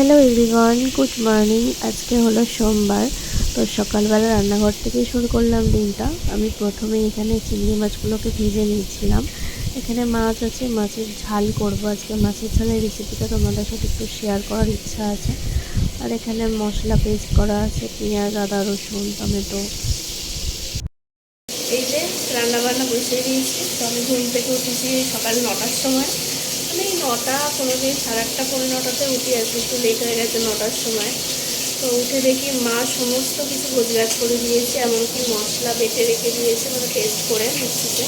Hello everyone, good morning. আজকে হলো সোমবার, তো সকালবেলা রান্নাঘর থেকে শুরু করলাম দিনটা আমি প্রথমে এখানে চিংড়ি মাছগুলোকে ভিজে নিয়েছিলাম। এখানে মাছ আছে, মাছের ঝাল করব আজকে। মাছের ঝালের রেসিপিটা তোমাদের সাথে একটু শেয়ার করার ইচ্ছা আছে। আর এখানে মশলা পেস্ট করা আছে, পেঁয়াজ, আদা, রসুন, টমেটো। এই যে রান্না বান্না বসিয়ে দিয়েছি। তো আমি ঘুম থেকে উঠেছি সকাল নটার সময়। আমি নটা কোনো দিন সাড়ে আটটা পনেরো নটাতে উঠি আর একটু লেট হয়ে গেছে নটার সময়। তো উঠে দেখি মা সমস্ত কিছু গোজগাছ করে দিয়েছে, এমনকি মশলা বেটে রেখে দিয়েছে মানে পেস্ট করে মিক্সিতে।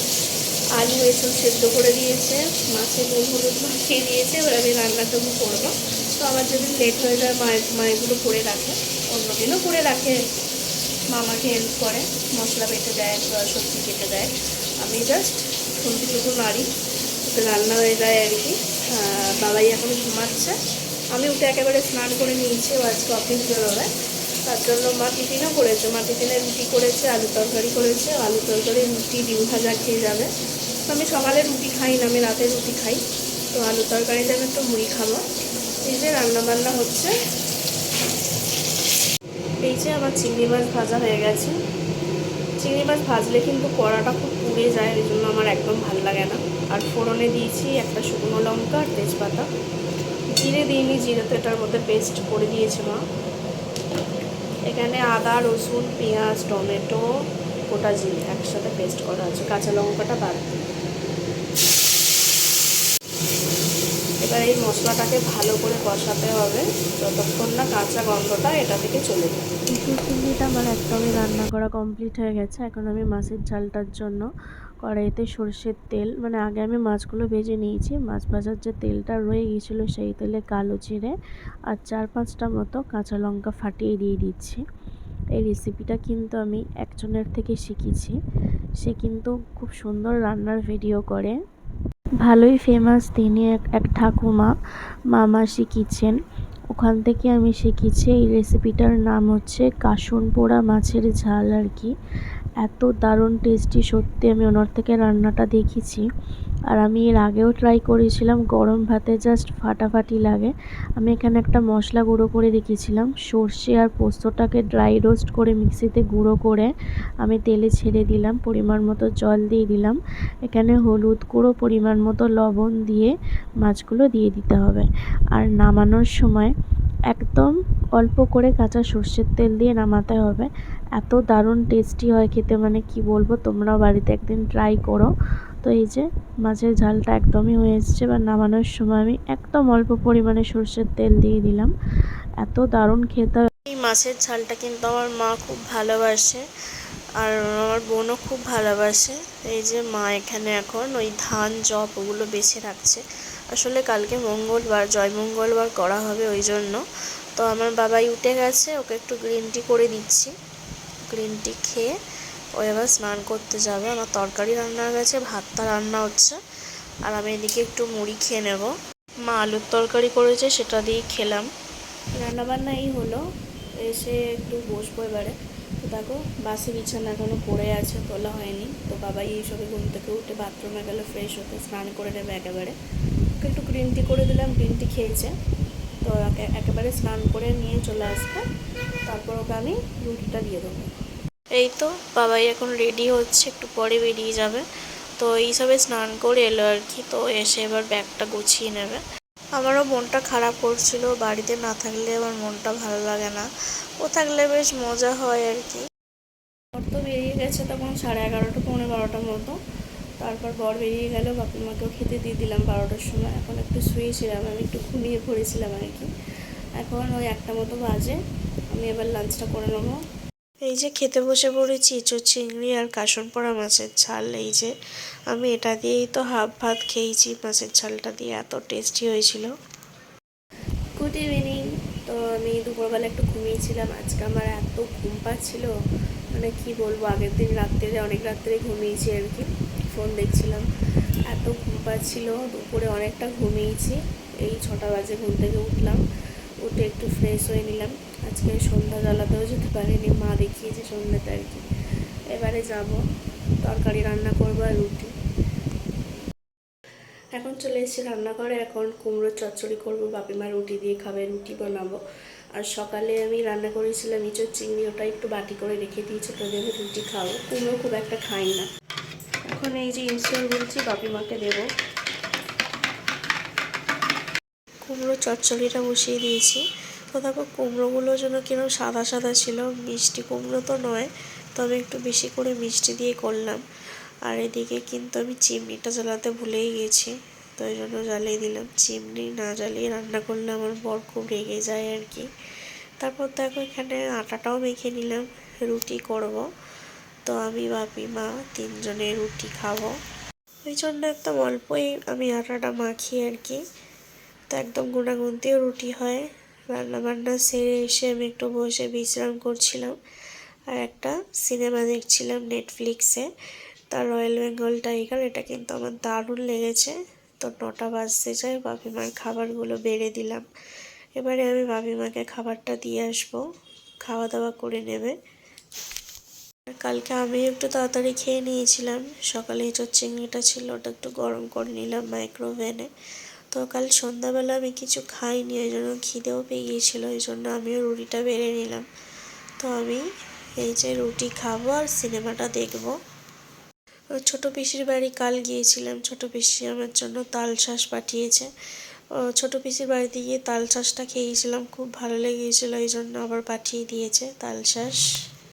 আলু এসব সেদ্ধ করে দিয়েছে মাছে নুন, হলুদ মাখিয়ে দিয়েছে, এবার আমি রান্নাটুকু করব। তো আবার যদি লেট হয়ে যায় মায়ের মায়েরগুলো করে রাখে, অন্যদিনও করে রাখে। মামাকে হেল্প করে, মশলা বেটে দেয়, সবজি কেটে দেয়। আমি জাস্ট খুন্তিটুকু নাড়ি। রান্না হয়ে যায় আর কি। বাবাই এখন ঘুমাচ্ছে। আমি উঠে একেবারে স্নান করে নিয়েছি আজকে অফিস বেরোবে তার জন্য মা টিফিনও করেছে। মা টিফিনে রুটি করেছে, আলু তরকারি করেছে। আলু তরকারি, রুটি, ডিম ভাজা খেয়ে যাবে। তো আমি সকালে রুটি খাই না, আমি রাতে রুটি খাই। তো আলু তরকারিতে আমি একটু মুড়ি খাব। এই যে রান্না বান্না হচ্ছে। এই যে আমার চিংড়ি মাছ ভাজা হয়ে গেছে। চিংড়ি মাছ ভাজলে কিন্তু কড়াটা খুব পুড়ে যায় ওই জন্য আমার একদম ভালো লাগে না। আর ফোড়নে দিয়েছি একটা শুকনো লঙ্কা আর তেজপাতা। জিরে দিইনি জিরে তো এটার মধ্যে পেস্ট করে দিয়েছে মা। এখানে আদা, রসুন, পেঁয়াজ, টমেটো, গোটা জিরে একসাথে পেস্ট করা আছে। কাঁচা লঙ্কাটা বাদ দিই এবার এই মশলাটাকে ভালো করে কষাতে হবে। যতক্ষণ না কাঁচা গন্ধটা এটা থেকে চলে যায়। চিংড়িটা আমার একদমই রান্না করা কমপ্লিট হয়ে গেছে। এখন আমি মাছের ঝালটার জন্য কড়াইতে সর্ষের তেল মানে আগে আমি মাছগুলো ভেজে নিয়েছি। মাছ ভাজার যে তেলটা রয়ে গিয়েছিল সেই তেলে কালো জিরে আর চার পাঁচটা মতো কাঁচা লঙ্কা ফাটিয়ে দিয়ে দিচ্ছি। এই রেসিপিটা কিন্তু আমি একজনের থেকে শিখেছি। সে কিন্তু খুব সুন্দর রান্নার ভিডিও করে। ভালোই ফেমাস তিনি এক এক ঠাকুমা, মামা শিখিয়েছেন ওখান থেকে আমি শিখেছি এই রেসিপিটার নাম হচ্ছে কাসুন পোড়া মাছের ঝাল আর কি। এত দারুণ টেস্টি সত্যি আমি ওনার থেকে রান্নাটা দেখেছি। আর আমি এর আগেও ট্রাই করেছিলাম, গরম ভাতে জাস্ট ফাটাফাটি লাগে। আমি এখানে একটা মশলা গুঁড়ো করে রেখেছিলাম, সর্ষে আর পোস্তটাকে ড্রাই রোস্ট করে মিক্সিতে গুঁড়ো করে আমি তেলে ছেড়ে দিলাম, পরিমাণ মতো জল দিয়ে দিলাম। এখানে হলুদ গুঁড়ো, পরিমাণ মতো লবণ দিয়ে মাছগুলো দিয়ে দিতে হবে। আর নামানোর সময় একদম অল্প করে কাঁচা সর্ষের তেল দিয়ে নামাতে হবে। এত দারুণ টেস্টি হয় খেতে মানে কি বলব, তোমরাও বাড়িতে একদিন ট্রাই করো। তো এই যে মাছের ঝালটা একদমই হয়ে এসছে, এবার নামানোর সময় আমি একদম অল্প পরিমাণে সর্ষের তেল দিয়ে দিলাম। এত দারুণ খেতে। এই মাছের ঝালটা কিন্তু আমার মা খুব ভালোবাসে, আর আমার বোনও খুব ভালোবাসে। এই যে মা এখানে এখন ওই ধান জব ওগুলো বেছে রাখছে। আসলে কালকে মঙ্গলবার, জয় মঙ্গলবার করা হবে ওই জন্য। তো আমার বাবাই উঠে গেছে, ওকে একটু গ্রিন টি করে দিচ্ছি। গ্রিন টি খেয়ে ও এবার স্নান করতে যাবে। আমার তরকারি রান্না হয়ে গেছে, ভাতটা রান্না হচ্ছে। আর আমি এদিকে একটু মুড়ি খেয়ে নেব। মা আলুর তরকারি করেছে, সেটা দিয়েই খেলাম। রান্নাবান্না এই হলো। এসে একটু বসবো এবারে। তো দেখো, বাসি বিছানা এখনও পড়ে আছে, তোলা হয়নি। তো বাবাই এইসবে ঘুম থেকে উঠে বাথরুমে গেলে ফ্রেশ হতে, স্নান করে নেবে একেবারে। ওকে একটু গ্রিন টি করে দিলাম গ্রিন টি খেয়েছে। তো একে- একেবারে স্নান করে নিয়ে চলে আসবে। তারপর ওকে আমি রুটিটা দিয়ে দেবো। এই তো বাবাই এখন রেডি হচ্ছে একটু পরে বেরিয়ে যাবে। তো এইসবে স্নান করে এলো আর কি তো এসে এবার ব্যাগটা গুছিয়ে নেবে। আমারও মনটা খারাপ করছিল বাড়িতে না থাকলে আমার মনটা ভালো লাগে না। ও থাকলে বেশ মজা হয় আর কি। তো বেরিয়ে গেছে তখন সাড়ে এগারোটা পৌনে বারোটার মতো তারপর বর বেরিয়ে গেল বাপি মাকেও খেতে দিয়ে দিলাম বারোটার সময়। এখন একটু শুয়েছিলাম, আমি একটু ঘুমিয়ে পড়েছিলাম আর কি। এখন ওই একটা মতো বাজে, আমি এবার লাঞ্চটা করে নেব। এই যে খেতে বসে পড়েছি ইঁচড় চিংড়ি আর কাসন পড়া মাছের ঝাল, এই যে আমি এটা দিয়েই তো হাফ ভাত খেয়েছি, মাছের ঝালটা দিয়ে এত টেস্টি হয়েছিল। গুড ইভিনিং তো আমি দুপুরবেলা একটু ঘুমিয়েছিলাম, আজকে আমার এত ঘুম পাচ্ছিল মানে কি বলব, আগের দিন রাত্রে অনেক রাত্রে ঘুমিয়েছি আর কি। ফোন দেখছিলাম। এত ঘুম পাচ্ছিল, দুপুরে অনেকটা ঘুমিয়েছি। এই ছটা বাজে ঘুম থেকে উঠলাম, উঠে একটু ফ্রেশ হয়ে নিলাম। আজকে সন্ধ্যা জ্বালাতেও যেতে পারিনি, মা দেখিয়েছে সন্ধ্যাতে আর কি। এবারে যাব, তরকারি রান্না করব আর রুটি। এখন চলে এসেছি রান্নাঘরে, এখন কুমড়োর চচ্চড়ি করব, বাপিমা রুটি দিয়ে খাবে, রুটি বানাবো। আর সকালে আমি রান্না করেছিলাম ইঁচোর চিংড়ি, ওটা একটু বাটি করে রেখে দিয়েছি দিয়ে আমি রুটি খাব। কুমড়ো খুব একটা খাই না। এখন এই যে ইনস্টল বলছি বাপিমাকে দেবো। কুমড়ো চচ্চড়িটা বসিয়ে দিয়েছি। তো দেখো, কুমড়োগুলো যেন কিরম সাদা সাদা ছিল। মিষ্টি কুমড়ো তো নয়, তবে একটু বেশি করে মিষ্টি দিয়ে করলাম। আর এদিকে কিন্তু আমি চিমনিটা জ্বালাতে ভুলেই গেছি, তো ওই জন্য জ্বালিয়ে দিলাম। চিমনি না জ্বালিয়ে রান্না করলে আমার বর খুব রেগে যায় আর কি। তারপর দেখো, এখানে আটাটাও মেখে নিলাম, রুটি করব। তো আমি বাপি মা, তিনজনে রুটি খাব। ওই জন্য একদম অল্পই আমি আটাটা মাখি আর কি। তো একদম গুণাগুনতেও রুটি হয়। রান্না বান্না সেরে এসে আমি একটু বসে বিশ্রাম করছিলাম। আর একটা সিনেমা দেখছিলাম নেটফ্লিক্সে তার রয়্যাল বেঙ্গল টাইগার। এটা কিন্তু আমার দারুণ লেগেছে। তো নটা বাজতে যায় বাপিমার খাবারগুলো বেড়ে দিলাম। এবারে আমি বাপিমাকে খাবারটা দিয়ে আসব। খাওয়া দাওয়া করে নেবে। কালকে আমি একটু তাড়াতাড়ি খেয়ে নিয়েছিলাম। সকালে এঁচোর চিংড়িটা ছিল, ওটা একটু গরম করে নিলাম মাইক্রোওভেনে তো কাল সন্ধ্যাবেলা আমি কিছু খাইনি, ওই জন্য খিদেও পেয়ে গিয়েছিল ওই জন্য আমিও রুটিটা বেড়ে নিলাম। তো আমি এই যে রুটি খাব আর সিনেমাটা দেখব। ছোটো পিসির বাড়ি কাল গিয়েছিলাম, ছোটো পিসি আমার জন্য তাল শাঁস পাঠিয়েছে। ছোটো পিসির বাড়িতে গিয়ে তাল শাঁসটা খেয়েছিলাম, খুব ভালো লেগেছিলো, এই জন্য আবার পাঠিয়ে দিয়েছে তাল শাঁস।